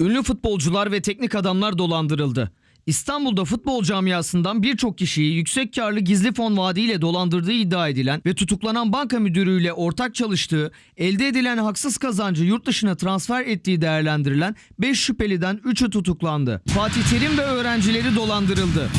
Ünlü futbolcular ve teknik adamlar dolandırıldı. İstanbul'da futbol camiasından birçok kişiyi yüksek karlı gizli fon vaadiyle dolandırdığı iddia edilen ve tutuklanan banka müdürüyle ortak çalıştığı, elde edilen haksız kazancı yurt dışına transfer ettiği değerlendirilen 5 şüpheliden 3'ü tutuklandı. Fatih Terim ve öğrencileri dolandırıldı.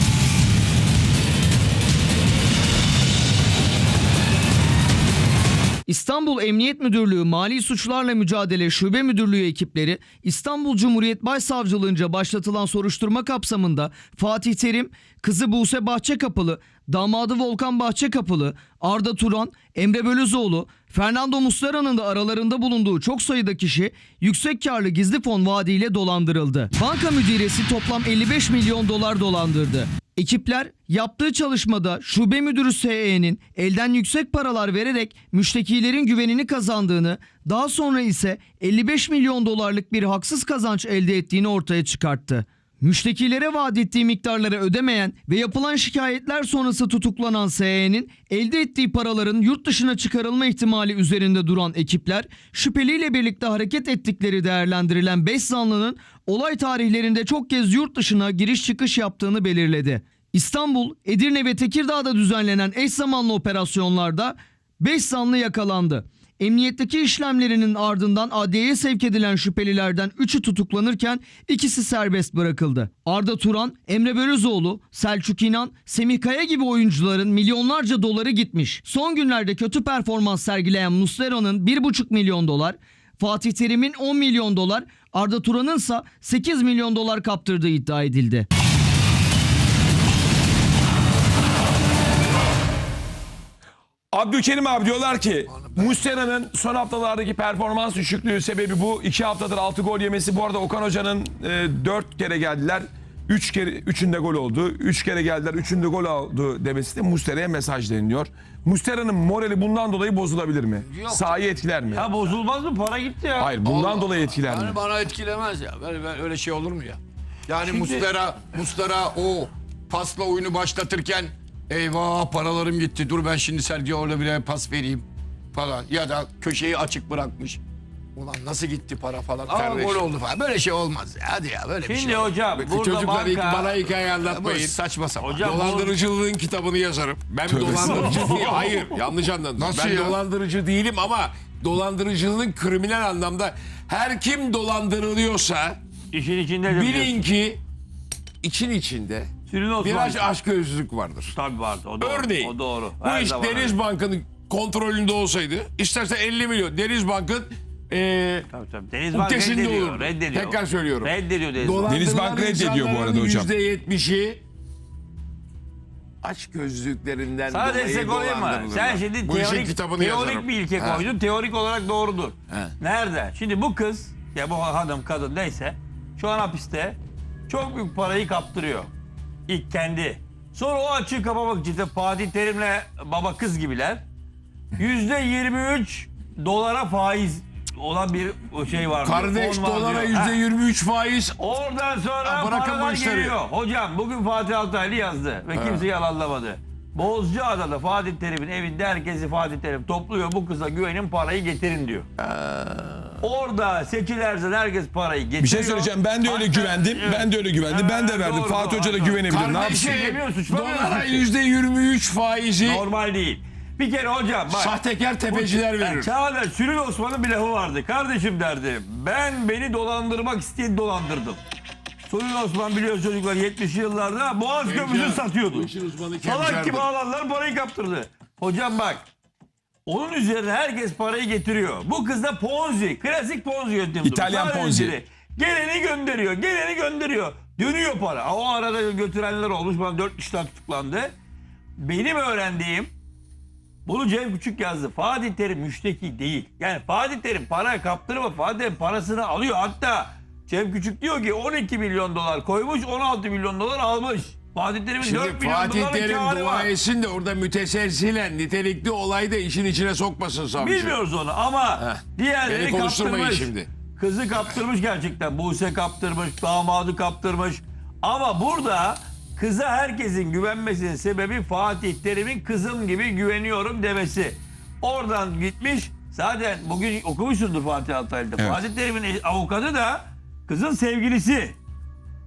İstanbul Emniyet Müdürlüğü Mali Suçlarla Mücadele Şube Müdürlüğü ekipleri İstanbul Cumhuriyet Başsavcılığınca başlatılan soruşturma kapsamında Fatih Terim, kızı Buse Bahçekapılı, damadı Volkan Bahçekapılı, Arda Turan, Emre Bölüzoğlu, Fernando Muslera'nın da aralarında bulunduğu çok sayıda kişi yüksek karlı gizli fon vaadiyle dolandırıldı. Banka müdiresi toplam 55 milyon dolar dolandırdı. Ekipler yaptığı çalışmada şube müdürü SE'nin elden yüksek paralar vererek müştekilerin güvenini kazandığını, daha sonra ise 55 milyon dolarlık bir haksız kazanç elde ettiğini ortaya çıkarttı. Müştekilere vaat ettiği miktarları ödemeyen ve yapılan şikayetler sonrası tutuklanan SE'nin elde ettiği paraların yurt dışına çıkarılma ihtimali üzerinde duran ekipler şüpheliyle birlikte hareket ettikleri değerlendirilen 5 zanlının olay tarihlerinde çok kez yurt dışına giriş çıkış yaptığını belirledi. İstanbul, Edirne ve Tekirdağ'da düzenlenen eş zamanlı operasyonlarda 5 zanlı yakalandı. Emniyetteki işlemlerinin ardından adliyeye sevk edilen şüphelilerden 3'ü tutuklanırken ikisi serbest bırakıldı. Arda Turan, Emre Börüzoğlu, Selçuk İnan, Semih Kaya gibi oyuncuların milyonlarca doları gitmiş. Son günlerde kötü performans sergileyen Muslera'nın 1,5 milyon dolar, Fatih Terim'in 10 milyon dolar, Arda Turan'ın ise 8 milyon dolar kaptırdığı iddia edildi. Abdülkerim abi diyorlar ki Muslera'nın son haftalardaki performans düşüklüğü sebebi bu. İki haftadır 6 gol yemesi. Bu arada Okan Hoca'nın 4 kere geldiler. 3 kere üçünde gol oldu. 3 kere geldiler. Üçünde gol oldu demesi de Muslera'ya mesaj deniliyor. Muslera'nın morali bundan dolayı bozulabilir mi? Sahayı etkiler mi? Ya bozulmaz mı? Para gitti ya. Hayır bundan Allah dolayı etkiler mi? Yani bana etkilemez ya. Böyle, böyle- öyle şey olur mu ya? Yani Şimdi- Mustera, Mustera o pasla oyunu başlatırken eyvah paralarım gitti. Dur ben şimdi Sergio bile pas vereyim falan. Ya da köşeyi açık bırakmış. Ulan nasıl gitti para falan. Aa gol oldu falan. Böyle şey olmaz ya. Hadi ya böyle bir Şimdi şey. olmaz. hocam Peki burada çocuklar banka... ilk bana hikaye Bu anlatmayın. saçma sapan. Hocam bu- Dolandırıcılığın kitabını yazarım. Ben dolandırıcı değilim. Hayır yanlış anladınız. Nasıl ben ya? dolandırıcı değilim ama dolandırıcılığın kriminal anlamda her kim dolandırılıyorsa işin içinde de bilin biliyorsun. ki için içinde Osman. biraz aşk gözlülük vardır. Tabii vardı. O doğru. Örneğin O doğru. bu Her iş zaman Deniz. Bank'ın kontrolünde olsaydı isterse 50 milyon Deniz Bank'ın eee Tabii tabii. Deniz Bank reddediyor. olurdu. Reddediyor. Tekrar söylüyorum. Reddediyor Deniz Bank. Deniz Bank reddediyor bu arada hocam. %70'i aç gözlüklerinden Sana dolayı destek olayım mı? dolandırılırlar. Sen şimdi Bu işin teorik, kitabını teorik yazarım. bir ilke Ha. koydun. Teorik olarak doğrudur. He. Nerede? Şimdi bu kız ya bu hanım kadın neyse şu an hapiste çok büyük parayı kaptırıyor. İlk kendi. Sonra o açığı kapamak için de Fatih Terim'le baba kız gibiler. Yüzde 23 dolara faiz olan bir şey var. Kardeş dolara diyor. Ha. %23 faiz. Oradan sonra bırakın bu paralar işleri. geliyor. Hocam bugün Fatih Altaylı yazdı ve kimse yalanlamadı. Bozcaada'da Fatih Terim'in evinde herkesi Fatih Terim topluyor. Bu kıza güvenin parayı getirin diyor. Orada seçilerse herkes parayı getiriyor. Bir şey söyleyeceğim. Ben de öyle Hatta- güvendim. Evet. Ben de öyle güvendim. Ben de Evet, verdim. doğru, Fatih doğru, Hoca da doğru. güvenebilir. Ne yapsın? Kardeşim dolara musun? %23 faizi Normal değil. Bir kere hocam bak. sahtekar tepeciler verir. Çağlar Sülün Osman'ın bir lafı vardı. Kardeşim derdi. Ben beni dolandırmak isteyen dolandırdım. Sülün Osman biliyor çocuklar 70'li yıllarda Boğaz Köprüsü satıyordu. Salak gibi ağlarlar parayı kaptırdı. Hocam bak. Onun üzerine herkes parayı getiriyor. Bu kız da Ponzi. Klasik Ponzi yöntemi. İtalyan Sadece Ponzi. biri. Geleni gönderiyor. Geleni gönderiyor. Dönüyor para. O arada götürenler olmuş. Bana 4 kişiden tutuklandı. Benim öğrendiğim bunu Cem Küçük yazdı. Fatih Terim müşteki değil. Yani Fatih Terim para kaptırma. Fatih Terim parasını alıyor. Hatta Cem Küçük diyor ki 12 milyon dolar koymuş 16 milyon dolar almış. Fatih Terim'in 4 Şimdi milyon Fatih Terim kârı dua var. etsin de orada müteselsilen nitelikli olayı da işin içine sokmasın savcı. Bilmiyoruz onu ama Heh. diğerleri Beni konuşturmayın kaptırmış. şimdi. Kızı kaptırmış gerçekten. Buse kaptırmış, damadı kaptırmış. Ama burada kıza herkesin güvenmesinin sebebi Fatih Terim'in kızım gibi güveniyorum demesi. Oradan gitmiş. Zaten bugün okumuşsundur Fatih Altaylı'da. Evet. Fatih Terim'in avukatı da Kızın sevgilisi.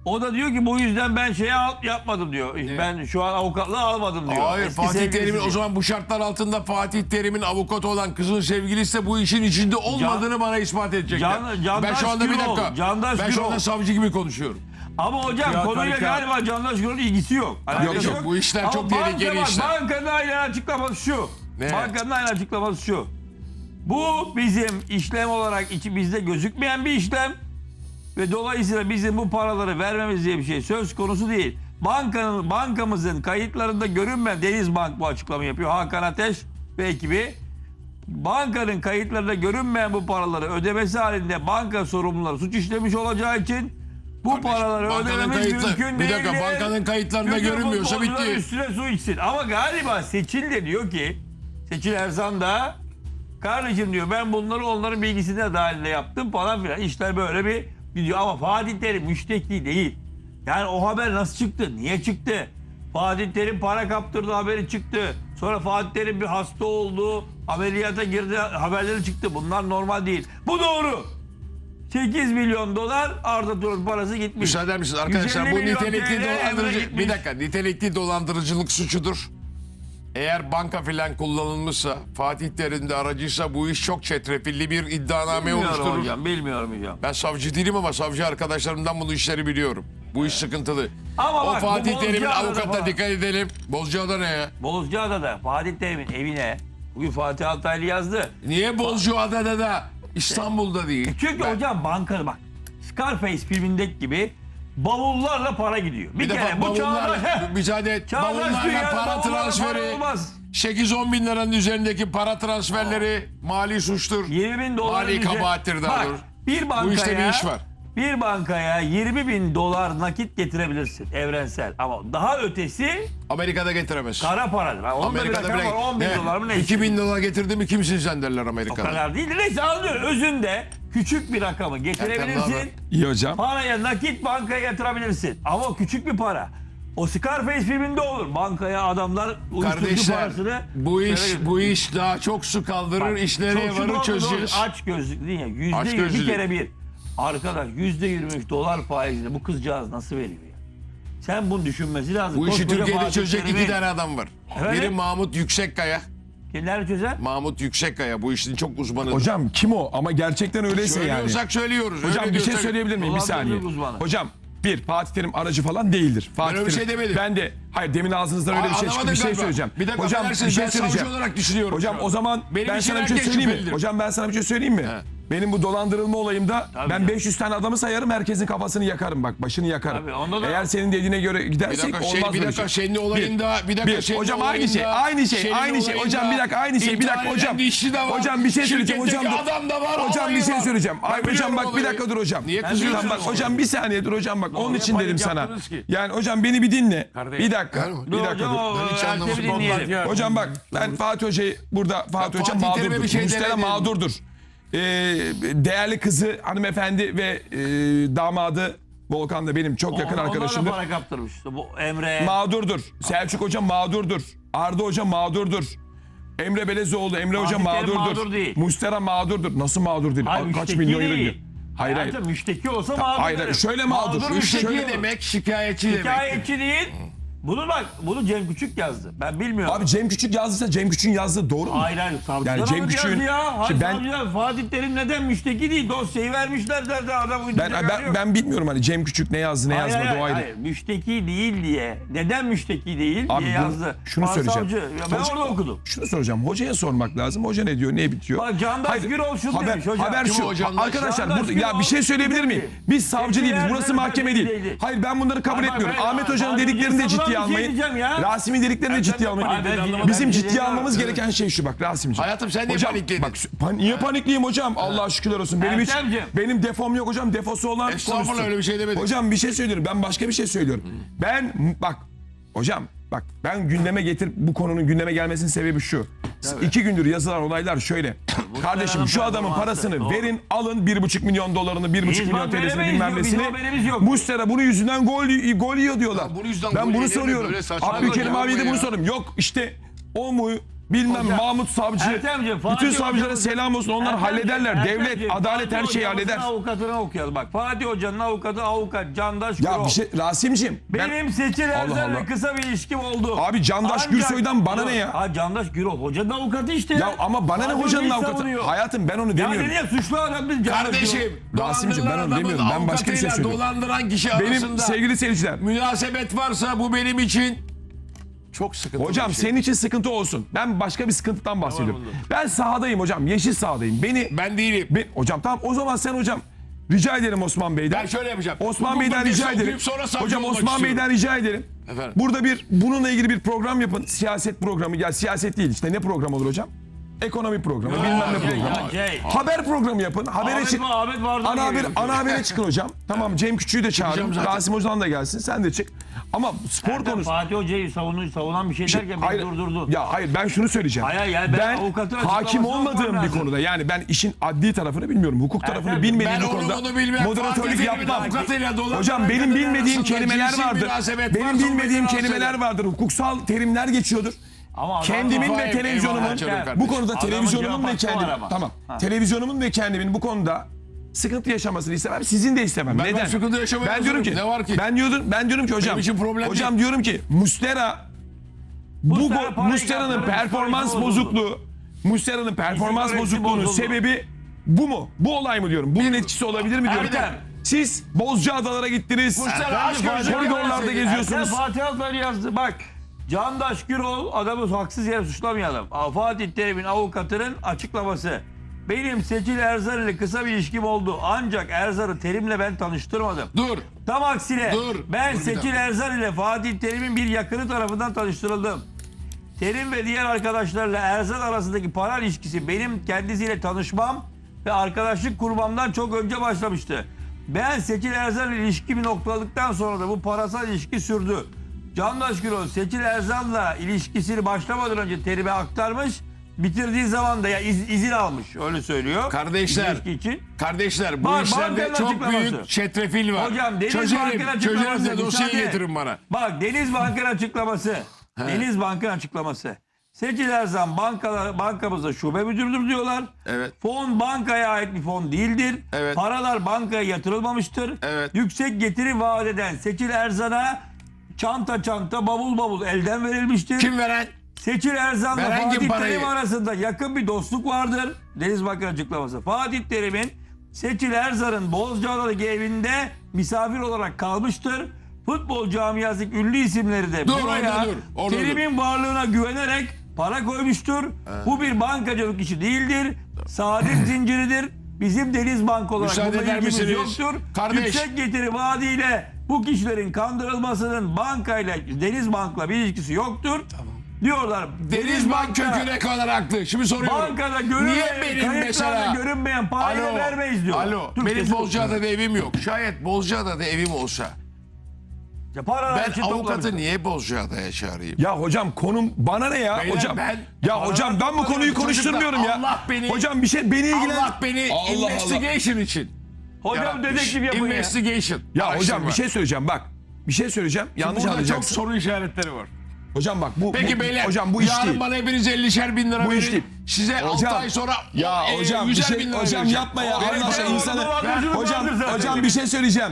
O da diyor ki bu yüzden ben şey al, yapmadım diyor. Ben şu an avukatlığı almadım diyor. Hayır Eski Fatih Terim'in o zaman bu şartlar altında Fatih Terim'in avukatı olan kızın sevgilisi de bu işin içinde olmadığını bana ispat edecekler. Can- ben şu anda bir dakika. Candaş ben şu anda savcı gibi konuşuyorum. Ama hocam konuyla galiba Candaş Gürol'un ilgisi yok. Alakası yok, bu işler Ama çok banka tehlikeli işler. Bankanın aynen açıklaması şu. Ne? Bankanın aynen açıklaması şu. Bu bizim işlem olarak içi bizde gözükmeyen bir işlem. Ve dolayısıyla bizim bu paraları vermemiz diye bir şey söz konusu değil. Bankanın bankamızın kayıtlarında görünmeyen Deniz Bank bu açıklamayı yapıyor. Hakan Ateş ve ekibi bankanın kayıtlarında görünmeyen bu paraları ödemesi halinde banka sorumluları suç işlemiş olacağı için bu paraları bankanın ödememiz kayıtlı- mümkün bir değil. dakika, bankanın kayıtlarında Çünkü görünmüyorsa futbolcular bitti. Üstüne su içsin. Ama galiba Seçil de diyor ki Seçil Erzan da kardeşim diyor ben bunları onların bilgisine dahilinde yaptım falan filan. İşler böyle bir gidiyor ama Fatih Terim müşteki değil. Yani o haber nasıl çıktı? Niye çıktı? Fatih Terim para kaptırdı haberi çıktı. Sonra Fatih Terim bir hasta oldu. Ameliyata girdi haberleri çıktı. Bunlar normal değil. Bu doğru. 8 milyon dolar Arda Turan parası gitmiş. Müsaade misiniz arkadaşlar 150 bu milyon nitelikli TL Emre dolandırıcı gitmiş. bir dakika nitelikli dolandırıcılık suçudur. Eğer banka filan kullanılmışsa Fatih Terim'de aracıysa bu iş çok çetrefilli bir iddianame Bilmiyorum oluşturur. hocam, bilmiyorum hocam. Ben savcı değilim ama savcı arkadaşlarımdan bunu işleri biliyorum. Bu iş sıkıntılı. Ama o bak, bu Fatih Terim'in Bozcaada'da avukatına falan. dikkat edelim. Bozcaada ne ya? Bozcaada'da Fatih Terim'in evine bugün Fatih Altaylı yazdı. Niye Bozcaada'da da İstanbul'da değil? Çünkü Ben- hocam banka bak Scarface filmindeki gibi bavullarla para gidiyor. Bir, bir kere bu çağdaş, bavullarla, müsaade et. çağdaş Bavullarla dünyada para bavullarla para transferi, olmaz. 8-10 bin liranın üzerindeki para transferleri mali suçtur. 20 bin dolar Mali kabahattir daha Bak doğrusu. bir bankaya, Bu işte bir iş var. Bir bankaya 20 bin dolar nakit getirebilirsin evrensel. Ama daha ötesi Amerika'da getiremez. kara paradır. Ha, Onun da bir Amerika'da rakam var 10 bin Ne? dolar mı ne? 2 bin dolar getirdi mi kimsin sen derler O Amerika'da. kadar değil. Neyse anlıyorum. Özünde küçük bir rakamı Ertem, getirebilirsin. İyi hocam. Paraya nakit bankaya yatırabilirsin. Ama küçük bir para. O Scarface filminde olur. Bankaya adamlar uyuşturucu Kardeşler parasını... bu iş bu iş daha çok su kaldırır, işleri Çok şu varır çözeceğiz. doğru. Aç gözlük değil ya. Yüzde yüz, bir kere bir. Arkadaş yüzde yirmi dolar faizle bu kızcağız nasıl veriyor ya? Sen bunu düşünmesi lazım. Bu işi Koskoca Türkiye'de Fatih çözecek iki tane adam var. Evet. Biri Mahmut Yüksekkaya. Kimler çözer? Mahmut Yüksekkaya bu işin çok uzmanı. Hocam kim o? Ama gerçekten öyleyse yani. Söylüyorsak söylüyoruz. Hocam Öyle bir şey diyorsak- söyleyebilir miyim? Bir saniye. uzmanı. Hocam bir Fatih Terim aracı falan değildir. Fatih öyle bir Terim- şey demedim. Ben de hayır demin ağzınızdan öyle bir şey çıktı. Anlamadın Bir şey galiba. söyleyeceğim. Bir dakika hocam affedersiniz, bir şey ben savcı söyleyeceğim. olarak düşünüyorum Hocam şu an. o zaman Benim ben için sana bir şey herkes söyleyeyim mi? şüphelidir. Hocam ben sana bir şey söyleyeyim mi? Benim bu dolandırılma olayımda ben canım. 500 tane adamı sayarım herkesin kafasını yakarım bak başını yakarım. Tabii, onda da- Eğer senin dediğine göre Bir gidersek dakika, şey, olmaz bir böyle dakika şey. senin olayında, bir, dakika Bir, senin hocam aynı olayında, şey, aynı şey, aynı şey. Hocam bir dakika aynı şey, bir dakika intihar hocam. eden işçi de var. Hocam bir şey söyleyeceğim hocam. Şirketteki dur. adam da var. Hocam olayı bir şey var. söyleyeceğim. Ben Ay hocam biliyorum bak bir olayı. dakika dur hocam. Niye Tamam kızıyorsun? bak hocam bir saniye dur hocam bak. Onun için panik dedim sana. yaptınız ki? Yani hocam beni bir dinle. Bir dakika. Bir dakika hocam dur. Ben hiç anlamadım. Hocam bak ben Fatih Hoca'yı burada Fatih Hoca Fatih Terim'e mağdurdur. bir şey Mustera demedim. mağdurdur. Ee, değerli kızı hanımefendi ve e, damadı Volkan da benim çok yakın Onlar da arkadaşımdır. para kaptırmış. İşte Bu Emre. Mağdurdur. Selçuk Hoca mağdurdur. Arda Hoca mağdurdur. Emre Belezoğlu, Emre Hoca Fatih Terim mağdurdur. mağdur değil. Mustera mağdurdur. Nasıl mağdur değil? Hayır, Kaç müşteki milyon euro değil. diyor. Hayır hayır. Hayır, müşteki olsa mağdur. Hayır, derim. şöyle mağdur. müşteki Şöyle- Şikayetçi demek, şikayetçi demek. Hikayetçi değil. Bunu bak, bunu Cem Küçük yazdı. Ben bilmiyorum. Abi Cem Küçük yazdıysa Cem Küçük'ün yazdığı doğru mu? Hayır hayır savcılar Yani Cem alır Küçük'ün- yazdı ya. Hayır Şimdi ben- savcılar Fatih Terim neden müşteki değil dosyayı vermişler zaten adam Ben, uyduracak hali ben, yok. ben bilmiyorum hani Cem Küçük ne yazdı ne Hayır, yazmadı hayır, o ayrı. hayır, müşteki değil diye. Neden müşteki değil Abi diye bunu- yazdı. şunu Bana söyleyeceğim. Savcı, ya ben Hoca- orada okudum. Şunu soracağım. Hocaya sormak lazım. Hoca ne diyor, ne bitiyor? Bak Candaş Gürol şunu haber, demiş hocam. Haber Kim şu. o? Arkadaşlar Candaş burada, ya Gürol bir şey söyleyebilir miyim? dedi. Biz savcı değiliz. Burası mahkeme değil. Hayır ben bunları kabul etmiyorum. Ahmet Hoca'nın ben dediklerini de bir ciddiye şey almayın. Rasim'in dediklerini de ciddiye almayın. Bizim ciddiye almamız gereken şey şu bak Rasim'ciğim. Hayatım sen niye Hocam panikledin? bak pan- niye panikliyim hocam? Allah şükürler olsun. Benim hiç benim defom yok hocam. Defosu olan konuşsun. öyle bir şey demedim. Hocam bir şey söylüyorum. Ben başka bir şey söylüyorum. Ben bak hocam bak ben gündeme getir bu konunun gündeme gelmesinin sebebi şu. İki gündür yazılan olaylar şöyle. Kardeşim şu adamın parasını doğru. verin alın bir buçuk milyon dolarını bir buçuk Biz milyon bak TL'sini bilmem nesini. Mustera bunun yüzünden gol gol yiyor diyorlar. Ya yüzden ben gol bunu soruyorum. Abdülkerim yapma abiye de bunu soruyorum. Yok işte o mu bilmem Hocam, Mahmut Savcı. Ertemciğim, Fatih bütün savcılara selam olsun. Onlar Ertemciğim, hallederler. Devlet, Ertemciğim, adalet her Fatih şeyi Hoca'nın halleder. avukatını okuyalım bak. Fatih Hoca'nın avukatı avukat Candaş Ya Gürol. bir şey Rasim'ciğim. ben- Benim Seçil Allah Erzer'le kısa bir ilişkim oldu. Abi Candaş Gürsoy'dan bana ne ya? Ha Candaş Gürol. Hocanın avukatı işte. Ya ama bana ne Fatih hocanın Hoca'yı avukatı? savunuyor. Hayatım ben onu Ya demiyorum. dedi ya suçlu adam biz Candaş. Kardeşim Rasimciğim, ben onu dolandıran demiyorum. adamın Ben başka bir şey avukatıyla söylüyorum. Dolandıran kişi Benim arasında sevgili seyirciler. münasebet varsa bu benim için çok sıkıntılı Hocam şey. senin için sıkıntı olsun. Ben başka bir sıkıntıdan bahsediyorum. Ben sahadayım hocam. Yeşil sahadayım. Beni Ben değilim. Ben- hocam tamam o zaman sen hocam rica ederim Osman Bey'den. Ben şöyle yapacağım. Osman Hukuk Bey'den rica ederim. sonra Hocam Osman istiyorum. Bey'den rica ederim. Efendim? Burada bir bununla ilgili bir program yapın. Siyaset programı. Ya siyaset değil işte ne program olur hocam? Ekonomi programı, bilmem ne Şey, programı. ya, şey. Haber programı yapın. Habere Ahmet, çık. Ahmet vardı. Ana haber, ana habere çıkın hocam. Tamam Cem Küçük'ü de çağırın. zaten. Rasim Ozan da gelsin. Sen de çık. Ama spor konusu. Fatih Hoca'yı savunan, savunan bir şey derken beni durdurdun. Ya hayır ben şunu söyleyeceğim. Hayır, yani ben avukatın hakim açıklamasını olmadığım okumam bir lazım. konuda yani ben işin adli tarafını bilmiyorum. Hukuk tarafını bilmediğim Ben bir onu konuda bunu bilmem. moderatörlük Terim'in yapmam. avukatıyla dolandıran Hocam benim bilmediğim arasında kelimeler cinsi vardır. münasebet Benim varsa bilmediğim kelimeler vardır. Hukuksal terimler geçiyordur. Ama Kendimin ve televizyonumun bu konuda televizyonumun ve kendimin ama. tamam. Ha. Televizyonumun ve kendimin bu konuda sıkıntı yaşamasını istemem. Sizin de istemem. Ben- ben Neden? sıkıntı yaşamaya ben diyorum ki. Ne var ki? Ben diyorum ben diyorum ki hocam. Benim problem hocam değil. diyorum ki Mustera bu kaptırdı, performans bozukluğu Muslera'nın performans bozukluğunun sebebi bu mu? Bu olay mı diyorum? Bunun etkisi olabilir mi diyorum? Erdem. Siz Bozcaadalara gittiniz. Muslera aşk koridorlarda geziyorsunuz. Fatih Altaylı yazdı. Bak Candaş Gürol adamı haksız yere suçlamayalım. Fatih Terim'in avukatının açıklaması. Benim Seçil Erzar ile kısa bir ilişkim oldu. Ancak Erzar'ı Terim'le ben tanıştırmadım. Dur. Tam aksine Dur. ben Dur Seçil. Erzar ile Fatih Terim'in bir yakını tarafından tanıştırıldım. Terim ve diğer arkadaşlarla Erzar arasındaki para ilişkisi benim kendisiyle tanışmam ve arkadaşlık kurmamdan çok önce başlamıştı. Ben Seçil Erzar ile ilişkimi noktaladıktan sonra da bu parasal ilişki sürdü. Candaş Gürol Seçil Erzar'la ilişkisini başlamadan önce Terim'e aktarmış. Bitirdiği zaman da ya iz- izin almış öyle söylüyor. Kardeşler. İlişki için. Kardeşler bu Bak, işlerde bankanın çok açıklaması. büyük çetrefil var. Hocam, Deniz çözerim, Bank'ın çözerim açıklaması. de dosyayı Müsaade. getirin bana. Bak Deniz Bank'ın açıklaması. Deniz Bank'ın açıklaması. Seçil Erzan bankalar, bankamızda şube müdürdür diyorlar. Evet. Fon bankaya ait bir fon değildir. Evet. Paralar bankaya yatırılmamıştır. Evet. Yüksek getiri vaat eden Seçil Erzan'a çanta çanta bavul bavul elden verilmiştir. Kim veren? Seçil Erzan'la Veren kim Fatih parayı? Terim arasında yakın bir dostluk vardır. Deniz Bank'ın açıklaması. Fatih Terim'in Seçil Erzan'ın Bozcaada'daki evinde misafir olarak kalmıştır. Futbol camiasındaki ünlü isimleri de Dur, buraya orada dur, orada Terim'in varlığına güvenerek para koymuştur. Bu bir bankacılık işi değildir. Saadet zinciridir. Bizim Deniz Bank olarak Müsaade eder ilgimiz misiniz? yoktur. Kardeş. Yüksek getiri vaadiyle bu kişilerin kandırılmasının bankayla Deniz Bank'la bir ilişkisi yoktur. Diyorlar. Deniz Bank köküne kadar haklı. Şimdi soruyorum. Bankada görünmeyen, Niye benim mesela... görünmeyen parayı da vermeyiz diyor. Alo. Türkçesi benim. Bozcaada'da evim yok. Şayet Bozcaada'da evim olsa Ya ben avukatı niye Bozcaada'ya çağırayım? Ya hocam konum bana ne ya Beyler, hocam? ben- ya hocam ben bu konuyu konuşturmuyorum ya. Allah beni- hocam bir şey beni ilgilen. Allah beni Allah Allah. investigation için. Hocam yaratmış. dedektif yapın ya. Investigation. Ya hocam Araştırma. bir şey söyleyeceğim bak. Bir şey söyleyeceğim. Yanlış Burada çok anlayacaksın. soru işaretleri var. Hocam bak bu Peki bu- beyler hocam bu iş yarın değil. bana hepiniz 50'şer bin lira Bu iş verin. değil. Size 6 Hocam, ay sonra Ya e, hocam bir 100'er şey bin lira hocam vereceğim. yapma ya. Allah aşkına insanı hocam hocam bir şey söyleyeceğim.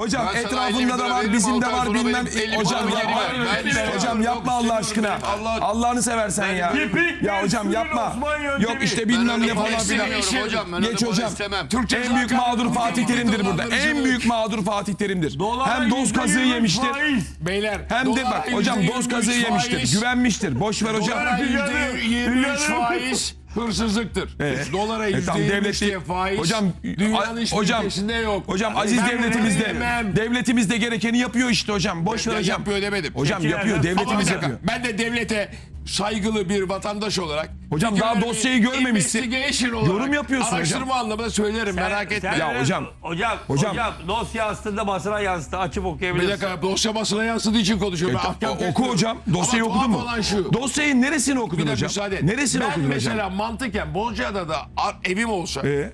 Hocam Ben sana 50 bin etrafında da lira var veririm, bizim de altı ay var sonra bilmem benim hocam paramı yapma. geri ver. Ben Hocam yapma Allah aşkına. Allah- Allah'ını seversen ya. Tipik Ya bir hocam sürü yapma. Osman yöntemi. Yok işte bilmem ne falan filan. istemiyorum hocam. Ben Geç hocam. istemem. Türkçe En büyük mağdur Fatih Terim'dir burada. En büyük mağdur Fatih Terim'dir. Dolara Hem doz kazığı %23 yemiştir. faiz. Beyler. Hem de bak hocam yüzde doz yirmi kazığı üç yemiştir. Güvenmiştir. Boş ver hocam. Dolara yüzde 23 dünyanın- faiz hırsızlıktır. Dolara E, yüzde tamam, 23 devleti- diye faiz Hocam, dünyanın hiçbir hocam, ülkesinde yok. Hocam aziz Ben devletimizde veremem. devletimiz de gerekeni yapıyor işte hocam. Boş ver hocam. yapıyor demedim. Hocam Peki, yapıyor. yani- Ama bir Devletimiz dakika, yapıyor. Ben de devlete saygılı bir vatandaş olarak Hocam daha dosyayı görmemişsin. investigation olarak, Yorum yapıyorsun araştırma hocam. anlamında söylerim merak etme. Ya hocam, Hocam, hocam. hocam, dosya aslında basına yansıdı. Açıp Bir okuyabilirsin. dakika dosya basına yansıdığı için konuşuyorum. E, Ben ahkam o- oku hocam. Dosyayı Ama okudun tuhaf mu? olan şu. Dosyayı neresini okudun Bir dakika hocam? müsaade et. Neresini ben okudun mesela hocam? mantıken Bozcaada'da ar- evim olsa Ee,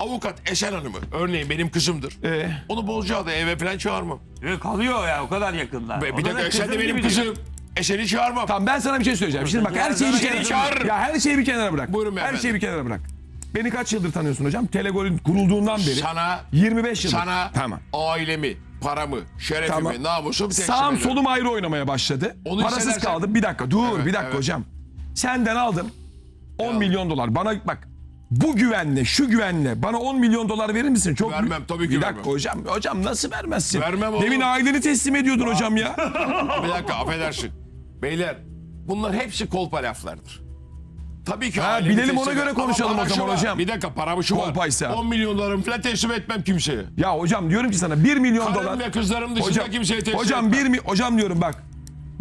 avukat Esen Hanım'ı örneğin benim kızımdır. ee. Onu Bozcaada'ya eve falan çağırmam. Ve kalıyor ya o kadar yakınlar. Ve bir da dakika Esen de benim gibi diyor. kızım. E seni çağırmam. Tamam ben sana bir şey söyleyeceğim. Şimdi bak her şeyi bir kenara çağırırım. Ya her şeyi bir kenara bırak. Buyurun Her şeyi bir kenara bırak. Beni kaç yıldır tanıyorsun hocam? Telegol'ün kurulduğundan beri. Sana 25 yıldır. sana Tamam. ailemi, paramı, şerefimi, Tamam. namusumu teslim Sağım ederim. solum ayrı oynamaya başladı. Onu Parasız hissedersen- kaldım. Bir dakika dur Evet, bir dakika evet. hocam. Senden aldım 10 milyon dolar. Bana bak bu güvenle şu güvenle bana 10 milyon dolar verir misin? Çok Vermem, tabii ki Bir dakika vermem. hocam. Hocam nasıl vermezsin? Vermem oğlum. Demin aileni teslim ediyordun hocam ya. Bir dakika affedersin. Beyler bunlar hepsi kolpa laflardır. Tabii ki Ha, bilelim, ona göre konuşalım o para zaman var. hocam. Bir dakika paramı şu var. Kolpaysa. 10 milyon dolarımı falan teslim etmem kimseye. ya hocam diyorum ki sana 1 milyon Karım dolar. ve kızlarım dışında Hocam, kimseye teslim hocam etmem. bir mi hocam diyorum bak.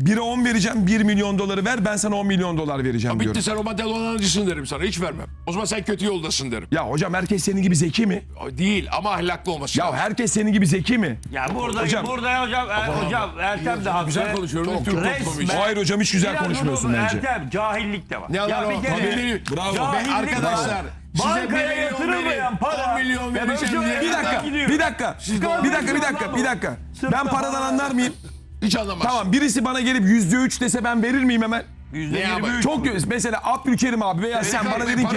1'e 10 vereceğim 1 milyon doları ver ben sana 10 milyon dolar vereceğim diyorum. Bitti sen o madde dolandırıcısın derim sana hiç vermem. O zaman sen kötü yoldasın derim. Ya hocam herkes senin gibi zeki mi? O Değil ama ahlaklı olması Ya lazım. herkes senin gibi zeki mi? Ya burada Hocam- burada hocam er, hocam Ertem de haklı. Güzel konuşuyorum. Çok Türk resmen-. Hayır hocam hiç güzel Biraz konuşmuyorsun bunu- bence. Ertem cahillik de var. Ne ya var bir o? Tabii. Bravo. cahillik Be- arkadaşlar, var. size Bankaya bir milyon yatırılmayan para. 10 milyon Ya vereceğim diye- Bir dakika, gidiyor. bir dakika, bir dakika, bir dakika, bir dakika. Ben paradan para- anlar mıyım? Hiç anlamazsın. Tamam birisi bana gelip yüzde üç dese ben verir miyim hemen? Yüzde Ne yirmi üç. Çok mesela Abdülkerim abi veya sen bana dedin ki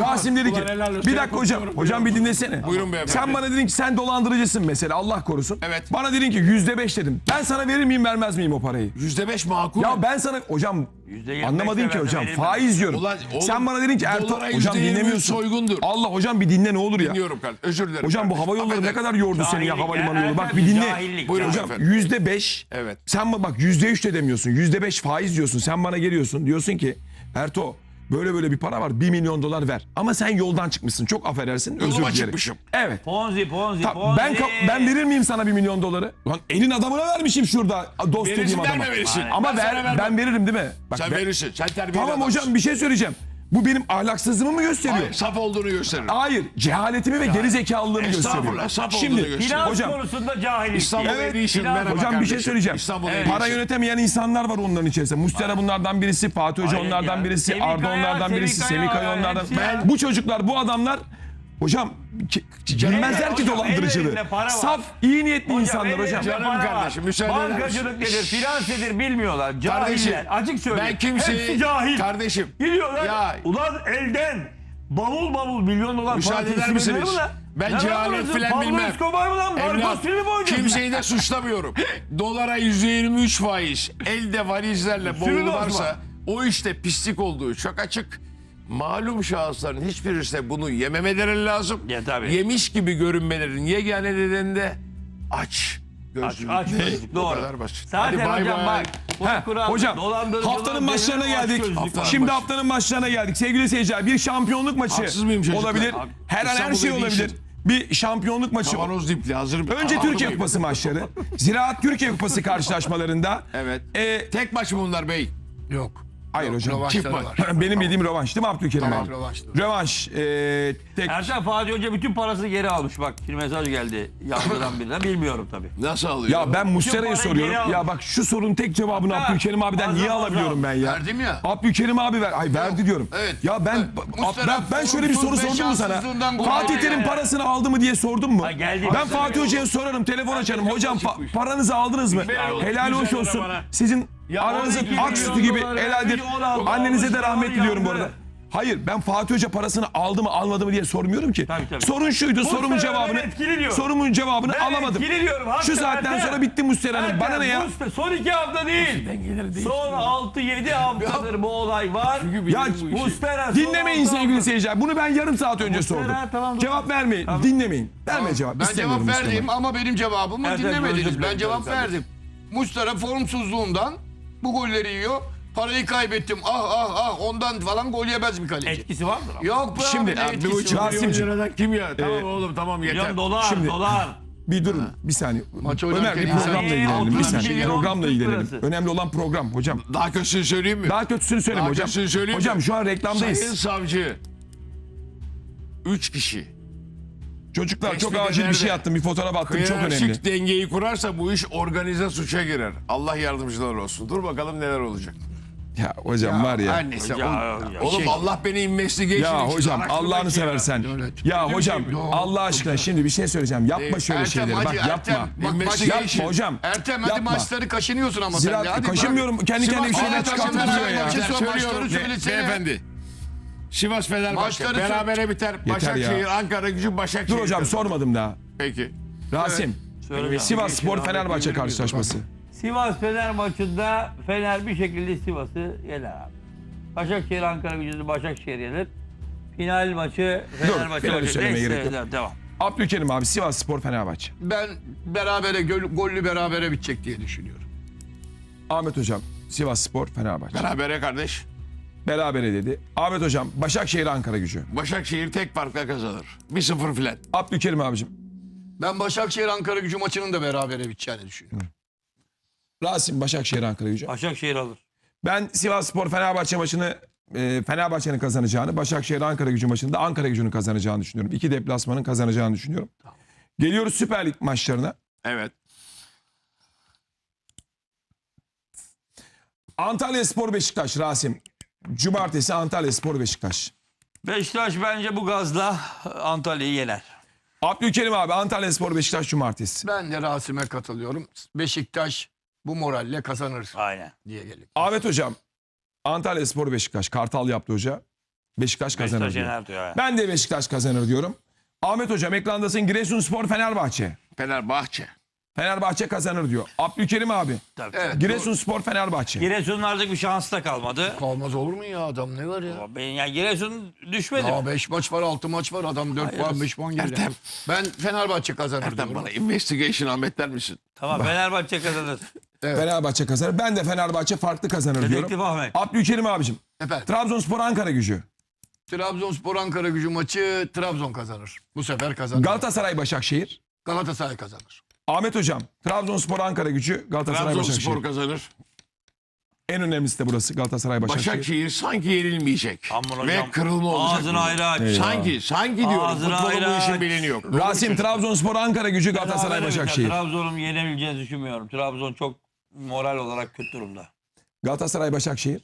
Yasin dedi ki bir dakika hocam hocam bir dinlesene. Buyurun beyefendi. Sen bana dedin ki sen dolandırıcısın mesela Allah korusun. Evet. Bana dedin ki yüzde beş dedim. Ben sana verir miyim vermez miyim o parayı? Yüzde beş makul. Ya ben sana hocam Yüzde yirmi anlamadın beş ki hocam faiz diyorum. Ulan oğlum, sen bana dedin ki dolara hocam yüzde yirmi dinlemiyorsun. soygundur. Allah hocam bir dinle ne olur ya. Dinliyorum kardeşim. Özür dilerim. Hocam bu hava yolları ne Affedersin. kadar yordu seni ya Cahillik, havalimanı ya, yolu. Bak bir dinle. cahillik, Buyurun Hocam yüzde beş. Evet. Sen bak yüzde üç de demiyorsun. Yüzde beş faiz diyorsun. Sen bana geliyorsun. Diyorsun ki Erto böyle böyle bir para var. Bir milyon dolar ver. Ama sen yoldan çıkmışsın. Çok affedersin. Özür Yoluma dilerim. çıkmışım. Evet. Ponzi, ponzi, Ta- ponzi. ben ben verir miyim sana bir milyon doları? Lan elin adamına vermişim şurada. Dost Verirsin, dediğim adama. verme verirsin. Ama Ben ver, vermem. ben veririm değil mi? Bak, Sen ben- verirsin. Sen terbiyeli Tamam adamsın. hocam bir şey söyleyeceğim. Bu benim ahlaksızlığımı mı gösteriyor? Hayır, saf olduğunu gösterir. Hayır, cehaletimi ve geri zekalılığımı Estağfurullah, gösteriyor. saf Şimdi olduğunu gösteriyor. Finans hocam konusunda cahillik. İstanbul Evet, Aviation, finans- merhaba Hocam bir şey kardeşim. söyleyeceğim. İstanbul Evet. Para yönetemeyen insanlar var onların içerisinde. Mustera bunlardan birisi, Fatih Hoca Hayır onlardan ya. birisi, Semih Arda Kaya, onlardan birisi, Semih Semih Kaya, Kaya onlardan. hepsi ya. Bu çocuklar, bu adamlar hocam bilmezler ki dolandırıcılığı. Saf, iyi niyetli insanlar hocam. Canım kardeşim, müsaade? Bankacılık nedir, finans nedir bilmiyorlar. Kardeşim, Cahiller. Açık söyleyeyim. ben kimseyi- Hepsi cahil. Kardeşim, Gidiyorlar. ya- Ulan elden bavul bavul milyon dolar Müsaade para eder teslim misiniz? edilir mi lan? Ben cehalet filan Pablo bilmem. Escobar mı lan? Evlat, kimseyi de suçlamıyorum. Dolara yüzde yirmi üç faiz, elde valizlerle Sürün boğulurlarsa Osman. o işte pislik olduğu çok açık. Malum şahısların hiçbirisi bunu yememeleri lazım. Ya tabii. Yemiş gibi görünmelerin yegane nedeni de aç. Aç, aç gözlük, doğru. Zaten Hadi bay hocam bay. bak. bu Heh, kural, hocam dolandırıcılar haftanın maçlarına devlet aç geldik. gözlük var. Şimdi haftanın maçlarına geldik. Sevgili seyirciler bir şampiyonluk maçı Haksız mıyım çocuklar? olabilir. Hak- Her an her İstanbul şey olabilir. Bir şampiyonluk maçı. Kavanoz dipli hazır mı? Önce Aldım Türkiye mıyım? Kupası maçları. Ziraat Türkiye Kupası karşılaşmalarında. Evet. E, Tek maç mı bunlar bey? Yok. Hayır hocam. rövanşları çift var. Benim bildiğim rövanş değil mi Abdülkerim Tamam, abi? rövanştır. Rövanş. E, tek... Ertem Fatih Hoca bütün parasını geri almış. Bak bir mesaj geldi yanlıdan birine. Bilmiyorum tabii. Nasıl alıyor? Ya ben Muslera'ya parayı soruyorum. geri. Ya bak şu sorunun tek cevabını Ha, Abdülkerim abiden niye alabiliyorum ben ya? Verdim ya. Abdülkerim abi ver. Ay verdi diyorum. Evet. Ya ben Evet. ben, Muslera ben şöyle bir soru ve sordum mu sana? şanssızlığından Fatih Terim parasını aldı mı diye sordum mu? Ha, geldi. Ben Fatih Hoca'ya sorarım, telefon açarım. Hocam pa- paranızı aldınız mı? Helal hoş olsun. Sizin 12 ak sütü gibi helaldir. vermiş, 16 Annenize de rahmet diliyorum bu arada. Hayır ben Fatih Hoca parasını aldı mı almadı mı diye sormuyorum ki. Tabii, tabii. Sorun şuydu sorumun sefer ben cevabını sorumun cevabını Ben alamadım. diyorum, Şu saatten sonra bitti Mustera'nın. Bana ne ya? bu Son iki hafta değil. Son 6-7 haftadır bu olay var. Ya Mustera dinlemeyin sevgili seyirciler. Bunu ben yarım saat önce Mustera, sordum. tamam. Cevap vermeyin. Dinlemeyin. Verme cevap. Ben cevap Mustera. verdim ama benim cevabımı dinlemediniz. Ben cevap verdim. Mustara formsuzluğundan bu golleri yiyor. Parayı kaybettim. Ah ah ah ondan falan gol yemez bir kaleci. Etkisi vardır ama. Yok be Şimdi abi, ne abi, etkisi bu var? Rasim'cim. liradan kim ya? Tamam Ee, oğlum tamam yeter. Milyon dolar, Şimdi- dolar. Bir durun. Bir saniye. Maç Ömer bir insan- programla Ee, ilgilenelim. Bir saniye. milyon Programla Türk ilgilenelim. lirası. Önemli olan program hocam. Daha kötüsünü söyleyeyim mi? Daha kötüsünü söyleme Daha hocam. kötüsünü söyleyeyim Hocam mi? şu an reklamdayız. Sayın savcı. Üç kişi. Çocuklar çok Tespit acil bir şey de attım. Bir fotoğraf attım. Çok önemli. Hiyerarşik dengeyi kurarsa bu iş organize suça girer. Allah yardımcılar olsun. Dur bakalım neler olacak. Ya hocam var ya. Neyse. Ya, o- ya. Oğlum Şey- Allah beni investigation Ya için hocam araştırmak Allah'ını için seversen. Evet. Ya hocam şey. Allah aşkına şimdi bir şey söyleyeceğim. Yapma şöyle Ertem, şeyleri. hadi Bak Ertem, yapma. bak, Investigation. maç- Yapma hocam. Ertem hadi Yapma. maçları kaşınıyorsun ama sen de. Ziraat Hadi kaşınmıyorum. bırak. Kendi kendine bir Sivas şeyler çıkartıp duruyor ya. maçı Söylüyorum. maçları Be- beyefendi. Sivas Fenerbahçe Maçları berabere biter. Başakşehir. Ankara gücü Başakşehir. Dur hocam sormadım daha. Peki. Rasim. Söyle Sivas hocam. Spor Fenerbahçe karşılaşması. Sivas Fener maçında Fener bir şekilde Sivas'ı yener abi. Başakşehir Ankara gücünü Başakşehir yener. Final maçı Fenerbahçe finali maçı. söylemeye Neyse, gerek yok. Devam. Abdülkerim abi Sivas Spor Fenerbahçe. Ben berabere gol, gollü berabere bitecek diye düşünüyorum. Ahmet hocam Sivas Spor Fenerbahçe. Berabere kardeş. Berabere dedi. Ahmet hocam Başakşehir Ankara gücü. Başakşehir tek farkla kazanır. 1-0 filan. Abdülkerim abicim. Ben Başakşehir Ankara gücü maçının da berabere biteceğini düşünüyorum. Rasim Başakşehir Ankara gücü. Başakşehir alır. Ben Sivas Spor Fenerbahçe maçını e, Fenerbahçe'nin kazanacağını, Başakşehir Ankara gücü maçında Ankara gücünün kazanacağını düşünüyorum. İki deplasmanın kazanacağını düşünüyorum. Geliyoruz Süper Lig maçlarına. Evet. Antalya Spor Beşiktaş Rasim. Cumartesi Antalya Spor Beşiktaş. Beşiktaş bence bu gazla Antalya'yı yener. Abdülkerim abi Antalya Spor Beşiktaş Cumartesi. Ben de Rasim'e katılıyorum. Beşiktaş bu moralle kazanır Aynen. diye geliyor. Ahmet hocam Antalya Spor Beşiktaş. Kartal yaptı hoca. Beşiktaş kazanır Beşiktaş diyor. yener diyor. yani. Ben de Beşiktaş kazanır diyorum. Ahmet hocam ekrandasın Giresunspor Fenerbahçe. Fenerbahçe. Fenerbahçe kazanır diyor. Abdülkerim abi. Tabii. Evet. Giresunspor Fenerbahçe. Giresun'un artık bir şansı da kalmadı. Kalmaz olur mu ya adam ne var ya? Ben, yani Giresun düşmedi. Ya mi? 5 maç var 6 maç var adam 4 puan 5 puan geride. Ertem. Ben Fenerbahçe kazanır Ertem diyorum. bana investigation Ahmet der misin? Tamam Fenerbahçe kazanır. Fenerbahçe kazanır. Ben de Fenerbahçe farklı kazanır Dedektif diyorum. Ahmet. Abdülkerim abicim. Efendim Trabzonspor Ankara gücü. Trabzonspor Ankara gücü maçı Trabzon kazanır. Bu sefer kazanır. Galatasaray Başakşehir. Galatasaray kazanır. Ahmet hocam. Trabzonspor Ankara gücü. Galatasaray Başakşehir. Trabzonspor kazanır. En önemlisi de burası Galatasaray Başakşehir. Başakşehir sanki yenilmeyecek. Aman Ve hocam, kırılma olacak. Ağzını ayrı aç. Sanki, sanki diyorum. Ağzını Futbolun bu ayrı işin aç. bileni yok. Rasim Trabzonspor Ankara gücü Galatasaray. Başakşehir. Trabzon'un yenebileceğini düşünmüyorum. Trabzon çok moral olarak kötü durumda. Galatasaray Başakşehir.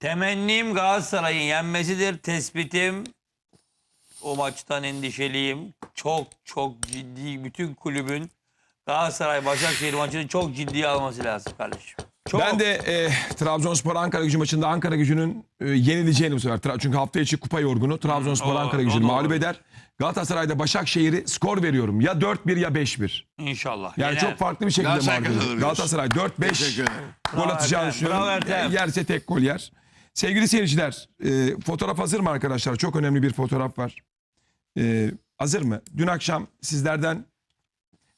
Temennim Galatasaray'ın yenmesidir. Tespitim o maçtan endişeliyim. Çok çok ciddi bütün kulübün Galatasaray Başakşehir maçını çok ciddiye alması lazım kardeşim. Çok. Ben de e, Trabzonspor Ankara gücü maçında Ankara gücünün e, yenileceğini bu sefer. Tra- Çünkü hafta içi kupa yorgunu. Trabzonspor o- Ankara o gücünü da mağlup eder. Galatasaray'da Başakşehir'i skor veriyorum. Ya 4-1 ya 5-1. İnşallah. Yani Yener. çok farklı bir şekilde Galatasaray mağlup eder. kazanır Galatasaray 4-5 Teşekkür ederim. gol Bravo atacağını Ertem, düşünüyorum. bravo Ertem. Yerse tek gol yer. Sevgili seyirciler, e, fotoğraf hazır mı arkadaşlar? Çok önemli bir fotoğraf var. E, hazır mı? Dün akşam sizlerden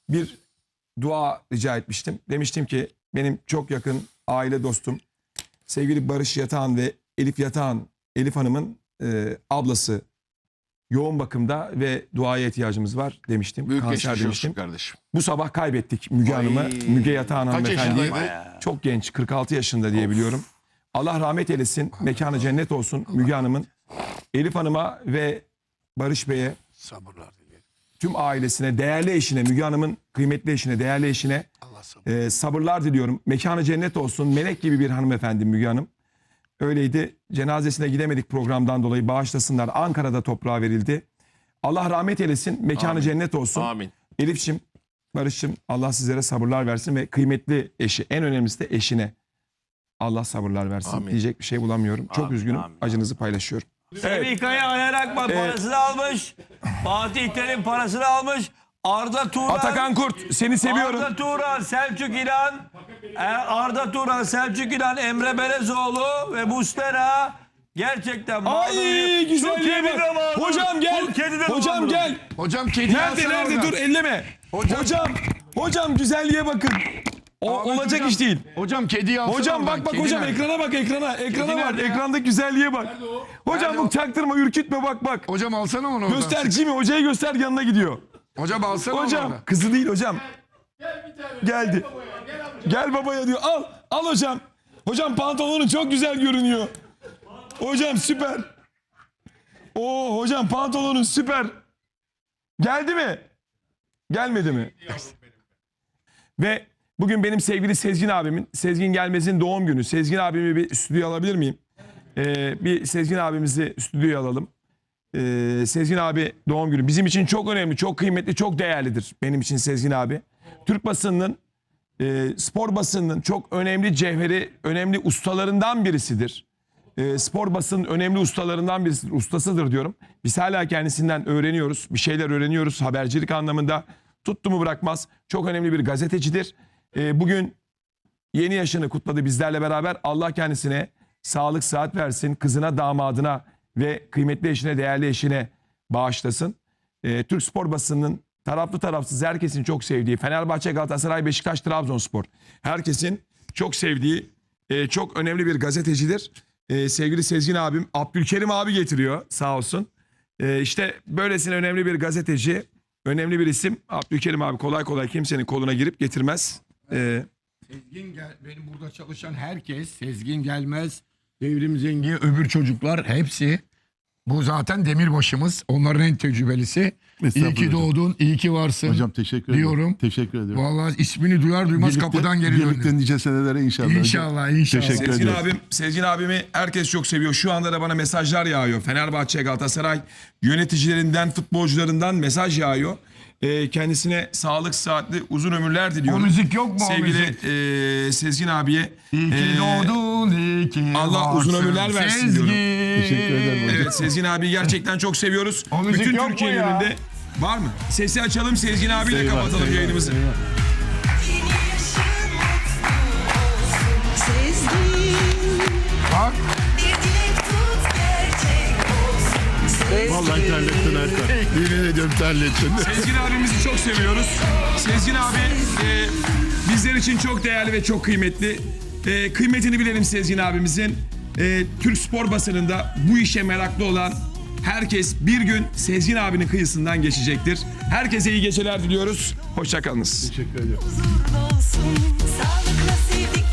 bir dua rica etmiştim. Demiştim ki benim çok yakın aile dostum sevgili Barış Yatağan ve Elif Yatağan, Elif Hanım'ın e, ablası yoğun bakımda ve duaya ihtiyacımız var demiştim. Büyük Kanser geçmiş olsun demiştim. kardeşim. Bu sabah kaybettik Müge Ay. Hanım'ı. Müge Yatağan Kaç hanımefendiyi. yaşındaydı? Çok genç 46 yaşında diye biliyorum. Allah rahmet eylesin. Mekanı cennet olsun Müge Hanım'ın. Elif Hanım'a ve Barış Bey'e Sabırlar dilerim. Tüm ailesine, değerli eşine, Müge Hanım'ın kıymetli eşine, değerli eşine e, sabırlar diliyorum. Mekanı cennet olsun. Melek gibi bir hanımefendi Müge Hanım. Öyleydi. Cenazesine gidemedik programdan dolayı bağışlasınlar. Ankara'da toprağa verildi. Allah rahmet eylesin. Mekanı Amin. cennet olsun. Amin. Elif'ciğim, Barış'cığım Allah sizlere sabırlar versin ve kıymetli eşi, en önemlisi de eşine Allah sabırlar versin. Amin. Diyecek bir şey bulamıyorum. Çok Amin, üzgünüm. amin. Acınızı paylaşıyorum. Semih Kaya Ayer Akbar parasını almış. Fatih Terim parasını almış. Arda Turan. Atakan Kurt, seni seviyorum. Arda Turan, Selçuk İnan, e, Arda Turan, Selçuk İnan, Emre Belezoğlu ve Mustera gerçekten Ay mağdur. güzelliğe Şu kedi de bak. mağdur. Hocam gel. Bu kedi de Hocam mağdur. gel. Hocam kedi Nerede nerede dur elleme. Hocam. Hocam, güzelliğe bakın. O, Ahmet olacak hocam. iş değil. Hocam kediyi alsana Hocam bak bak Kedi hocam nerede? ekrana bak ekrana. Ekrana bak. nerede ya? Ekrandaki güzelliğe bak. Hocam Nerede bu o? çaktırma ürkütme bak bak. Hocam alsana onu oradan. Göster Jimmy hocayı göster yanına gidiyor. Hocam alsana onu Hocam oradan. kızı değil hocam. Geldi. Gel babaya diyor. Al. Al hocam. Hocam pantolonun çok güzel görünüyor. Hocam süper. Oo hocam pantolonun süper. Geldi mi? Gelmedi mi? Ve Bugün benim sevgili Sezgin abimin, Sezgin Gelmez'in doğum günü. Sezgin abimi bir stüdyoya alabilir miyim? Ee, bir Sezgin abimizi stüdyoya alalım. Ee, Sezgin abi doğum günü. Bizim için çok önemli, çok kıymetli, çok değerlidir benim için Sezgin abi. Türk basınının, e, spor basınının çok önemli cevheri, önemli ustalarından birisidir. E, spor basının önemli ustalarından birisidir, ustasıdır diyorum. Biz hala kendisinden öğreniyoruz, bir şeyler öğreniyoruz habercilik anlamında. Tuttu mu bırakmaz. Çok önemli bir gazetecidir. E, bugün yeni yaşını kutladı bizlerle beraber. Allah kendisine sağlık saat versin. Kızına, damadına ve kıymetli eşine, değerli eşine bağışlasın. Ee, Türk spor basınının taraflı tarafsız herkesin çok sevdiği Fenerbahçe, Galatasaray, Beşiktaş, Trabzonspor. Herkesin çok sevdiği e, çok önemli bir gazetecidir. E, sevgili Sezgin abim Abdülkerim abi getiriyor sağ olsun. E, işte böylesine önemli bir gazeteci, önemli bir isim. Abdülkerim abi kolay kolay kimsenin koluna girip getirmez. E, Sezgin gel, benim burada çalışan herkes, Sezgin Gelmez, Devrim Zengi, öbür çocuklar hepsi. Bu zaten demirbaşımız. Onların en tecrübelisi. İyi ki Estağfurullah hocam. doğdun, iyi ki varsın. Hocam teşekkür ederim. Diyorum. Teşekkür ediyorum. Vallahi ismini duyar duymaz Birlikte- kapıdan geri Birlikte döndün. nice senelere inşallah. hocam. İnşallah, inşallah. Teşekkür Sezgin ediyorum. abim, Sezgin abimi herkes çok seviyor. Şu anda da bana mesajlar yağıyor. Fenerbahçe, Galatasaray yöneticilerinden, futbolcularından mesaj yağıyor. Ee, kendisine sağlık, saatli, uzun ömürler diliyorum. O müzik yok mu o Sevgili müzik? e, Sezgin abiye. İyi ki e, doğdun, iyi ki Allah uzun varsın. ömürler versin Sezgin. diyorum. Teşekkür ederim hocam. Evet Sezgin abi gerçekten çok seviyoruz. O müzik Bütün yok mu Türkiye'nin ya? önünde var mı? Sesi açalım Sezgin abiyle Eyvah, kapatalım eyvah, yayınımızı. eyvah. Yeni yaşın mutlu olsun Sezgin Bak. Vallahi terlettin Erkan. Yemin ediyorum terlettin. Sezgin abimizi çok seviyoruz. Sezgin abi e, bizler için çok değerli ve çok kıymetli. E, kıymetini bilelim Sezgin abimizin. E, Türk spor basınında bu işe meraklı olan herkes bir gün Sezgin abinin kıyısından geçecektir. Herkese iyi geceler diliyoruz. Hoşçakalınız. Teşekkür ediyorum. huzurlu olsun Sağlıkla sevdik